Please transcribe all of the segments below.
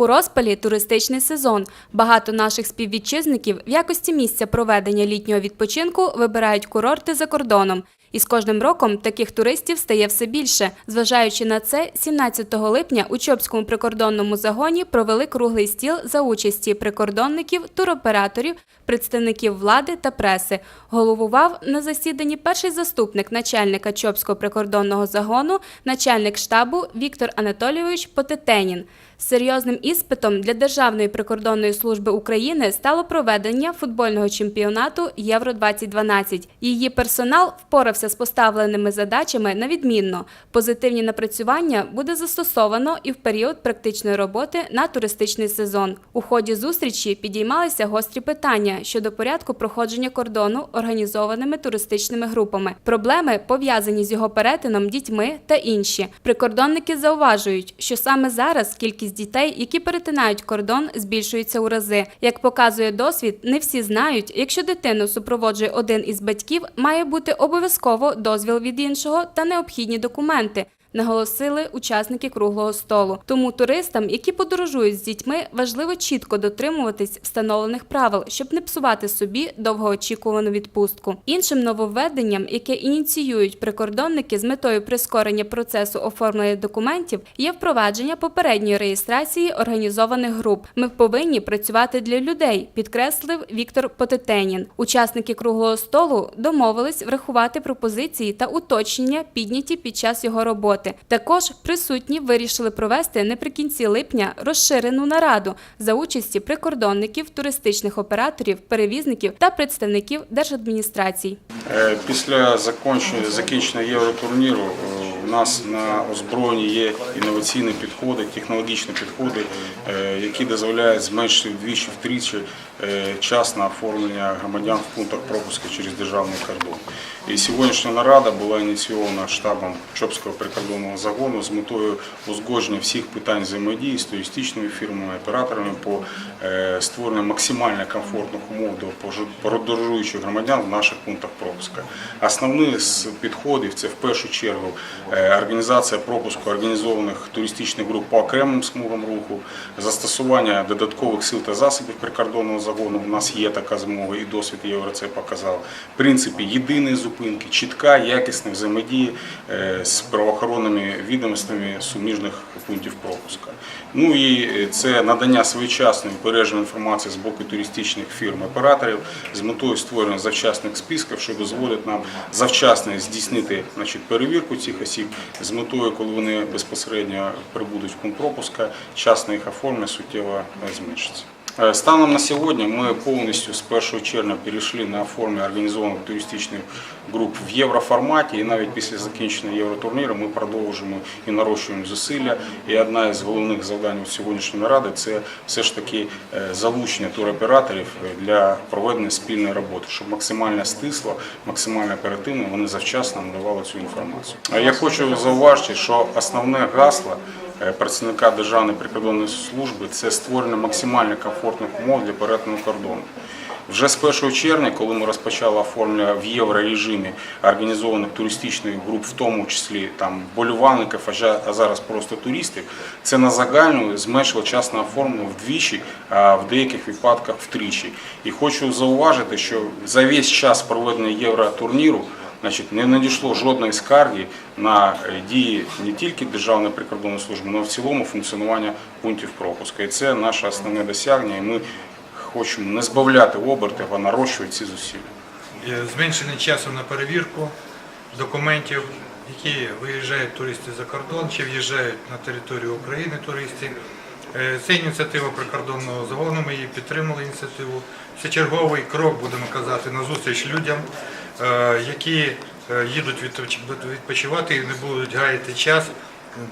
У розпалі туристичний сезон. Багато наших співвітчизників в якості місця проведення літнього відпочинку вибирають курорти за кордоном. І з кожним роком таких туристів стає все більше. Зважаючи на це, 17 липня у Чопському прикордонному загоні провели круглий стіл за участі прикордонників, туроператорів, представників влади та преси. Головував на засіданні перший заступник начальника Чопського прикордонного загону, начальник штабу Віктор Анатолійович Потетенін. Серйозним іспитом для Державної прикордонної служби України стало проведення футбольного чемпіонату Євро 2012 Її персонал впорався з поставленими задачами на відмінно. Позитивні напрацювання буде застосовано і в період практичної роботи на туристичний сезон. У ході зустрічі підіймалися гострі питання щодо порядку проходження кордону організованими туристичними групами, проблеми пов'язані з його перетином дітьми та інші. Прикордонники зауважують, що саме зараз кількість дітей, які перетинають кордон, збільшується у рази. Як показує досвід, не всі знають, якщо дитину супроводжує один із батьків, має бути обов'язково дозвіл від іншого та необхідні документи. Наголосили учасники круглого столу. Тому туристам, які подорожують з дітьми, важливо чітко дотримуватись встановлених правил, щоб не псувати собі довгоочікувану відпустку. Іншим нововведенням, яке ініціюють прикордонники з метою прискорення процесу оформлення документів, є впровадження попередньої реєстрації організованих груп. Ми повинні працювати для людей, підкреслив Віктор Потетенін. Учасники круглого столу домовились врахувати пропозиції та уточнення, підняті під час його роботи. Також присутні вирішили провести наприкінці липня розширену нараду за участі прикордонників, туристичних операторів, перевізників та представників держадміністрацій. Е, Після закінчення, закінчення євротурніру е, нас на озброєнні є інноваційні підходи, технологічні підходи, е, які дозволяють зменшити вдвічі втричі е, час на оформлення громадян в пунктах пропуску через державний кордон. І сьогоднішня нарада була ініційована штабом Чопського прикордонного загону з метою узгодження всіх питань взаємодії з туристичними фірмами, операторами по е, створенню максимально комфортних умов до подорожуючих громадян в наших пунктах пропуска. Основні з підходів це в першу чергу організація пропуску організованих туристичних груп по окремим смугам руху, застосування додаткових сил та засобів прикордонного загону. У нас є така змога і досвід Євро це показав. В принципі, єдиної зупинки, чітка, якісна взаємодія е, з правоохоронними відомостями суміжних пунктів пропуска. Ну і е, це надання своєчасної бережної інформації з боку туристичних фірм операторів з метою створення завчасних списків, що дозволить нам завчасно здійснити значить, перевірку цих осіб з метою, коли вони безпосередньо прибудуть в пункт пропуска, час на їх оформлення суттєво зменшиться. Е, Станом на сьогодні ми повністю з 1 червня перейшли на оформлення організованих туристичних груп в євроформаті, і навіть після закінчення євротурніру ми продовжуємо і нарощуємо зусилля. І одна із головних завдань сьогоднішньої наради це все ж таки е, залучення туроператорів для проведення спільної роботи, щоб максимально стисло, максимально оперативно вони завчасно надавали цю інформацію. Я хочу зауважити, що основне гасло е, працівника Державної прикордонної служби це створення максимально комфортних умов для перетину кордону. Вже з 1 червня, коли ми розпочали оформлення в єврорежимі організованих туристичних груп, в тому числі там болівальників, а зараз просто туристів, це на загальну зменшило час на оформлення вдвічі, а в деяких випадках втричі. І хочу зауважити, що за весь час проведення євротурніру Значить, не надійшло жодної скарги на е, дії не тільки Державної прикордонної служби, але в цілому функціонування пунктів пропуску. І це наше основне досягнення. І ми хочемо не збавляти обертів, а нарощувати ці зусилля. Е, зменшений часом на перевірку документів, які виїжджають туристи за кордон чи в'їжджають на територію України туристи. Е, Це ініціатива прикордонного загону, ми її підтримали ініціативу. Це черговий крок, будемо казати, на зустріч людям, які е, їдуть відпочивати і не будуть гаяти час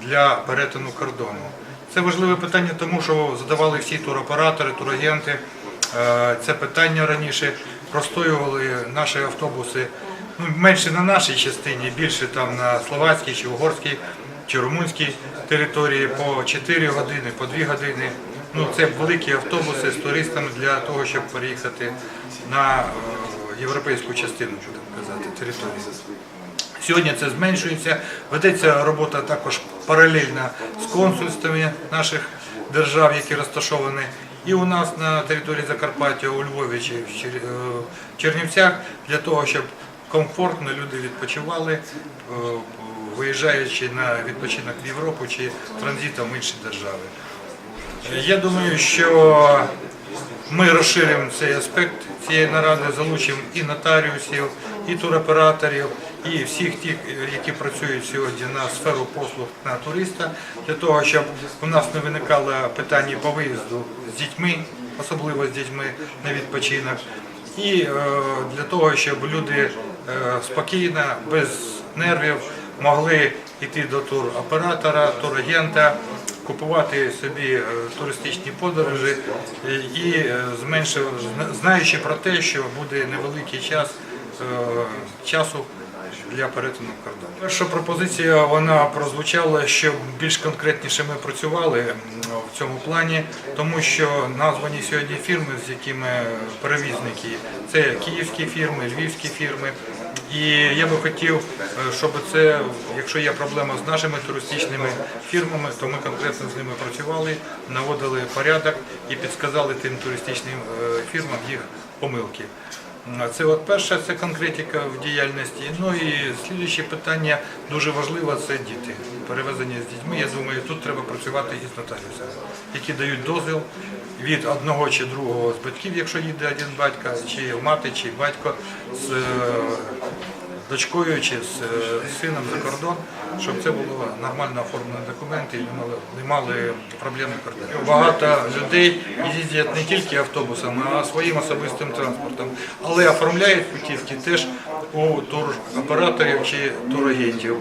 для перетину кордону. Це важливе питання, тому що задавали всі туроператори, турагенти. Е, Це питання раніше простоювали наші автобуси ну, менше на нашій частині, більше там на словацькій чи угорській чи румунській території по 4 години, по 2 години. Ну, це великі автобуси з туристами для того, щоб переїхати на е, європейську частину, будемо казати, території. Сьогодні це зменшується. Ведеться робота також паралельно з консульствами наших держав, які розташовані і у нас на території Закарпаття, у Львові чи в е, Чернівцях, для того, щоб комфортно люди відпочивали, е, виїжджаючи на відпочинок в Європу чи транзитом в інші держави. Я думаю, що ми розширимо цей аспект цієї наради, залучимо і нотаріусів, і туроператорів, і всіх тих, які працюють сьогодні на сферу послуг на туриста, для того, щоб у нас не виникало питання по виїзду з дітьми, особливо з дітьми на відпочинок, і е, для того, щоб люди е, спокійно, без нервів могли йти до туроператора, турагента, купувати собі е, туристичні подорожі і е, зменшив, знаючи про те, що буде невеликий час е, часу для перетину кордону. Перша пропозиція вона прозвучала, щоб більш конкретніше ми працювали в цьому плані, тому що названі сьогодні фірми, з якими перевізники, це київські фірми, львівські фірми. І я би хотів, е, щоб це, якщо є проблема з нашими туристичними фірмами, то ми конкретно з ними працювали, наводили порядок і підсказали тим туристичним е, фірмам їх помилки. Це от перше, це конкретика в діяльності. Ну і слідуюче питання дуже важливе це діти. Перевезення з дітьми. Я думаю, тут треба працювати із нотаріусами, які дають дозвіл від одного чи другого з батьків, якщо їде один батько, чи мати, чи батько з е, дочкою чи з е, сином за кордон, щоб це було нормально оформлені документи і не мали, не мали проблеми кордону. Багато людей їздять не тільки автобусами, а своїм особистим транспортом, але оформляють путівки теж у туроператорів чи турагентів.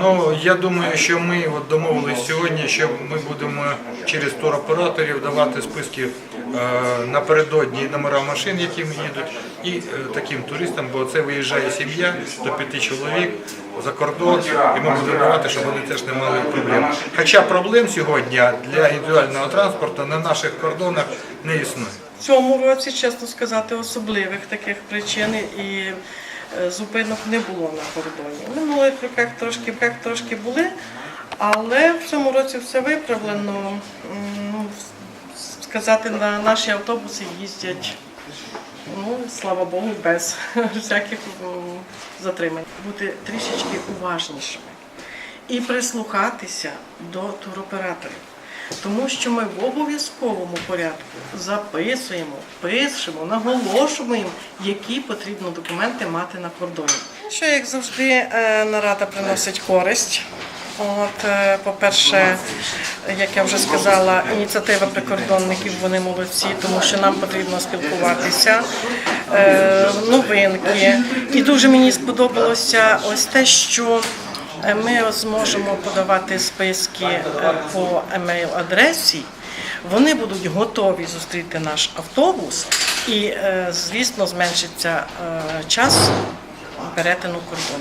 Ну я думаю, що ми от домовились сьогодні, що ми будемо через туроператорів давати списки е, напередодні номера машин, яким їдуть, і е, таким туристам, бо це виїжджає сім'я до п'яти чоловік за кордон, і ми будемо давати, щоб вони теж не мали проблем. Хоча проблем сьогодні для індивідуального транспорту на наших кордонах не існує. В цьому році, чесно сказати, особливих таких причин і е, зупинок не було на кордоні. В минулих роках трошки, роках трошки були, але в цьому році все виправлено. Ну, сказати, на наші автобуси їздять, ну, слава Богу, без всяких затримань. Бути трішечки уважнішими і прислухатися до туроператорів. Тому що ми в обов'язковому порядку записуємо, пишемо, наголошуємо їм, які потрібно документи мати на кордоні. Що, як завжди, е, нарада приносить користь. От, е, по-перше, як я вже сказала, ініціатива прикордонників вони молодці, тому що нам потрібно спілкуватися. Е, Новинки. І дуже мені сподобалося ось те, що Е, Ми зможемо подавати списки по емейл-адресі. Вони будуть готові зустріти наш автобус, і, звісно, зменшиться час перетину кордону.